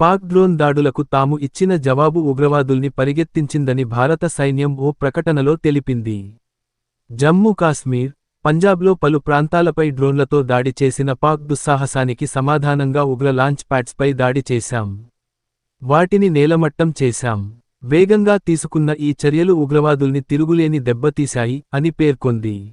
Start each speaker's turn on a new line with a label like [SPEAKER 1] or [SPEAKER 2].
[SPEAKER 1] Pak drone దాడులకు తాము ఇచ్చిన జవాబు ఉగ్రవాదుల్ని పరిగెత్తించిందని భారత సైన్యం ఓ ప్రకటనలో తెలిపింది. జమ్మూ కాశ్మీర్ పంజాబ్లో పలు ప్రాంతాలపై డ్రోన్లతో దాడి చేసిన పాక్ దుస్సాహసానికి సమాధానంగా ఉగ్ర లాంచ్ ప్యాడ్స్పై దాడి చేశాం. వాటిని నేలమట్టం చేశాం. వేగంగా తీసుకున్న ఈ చర్యలు ఉగ్రవాదుల్ని తిరుగులేని దెబ్బతీశాయి అని పేర్కొంది.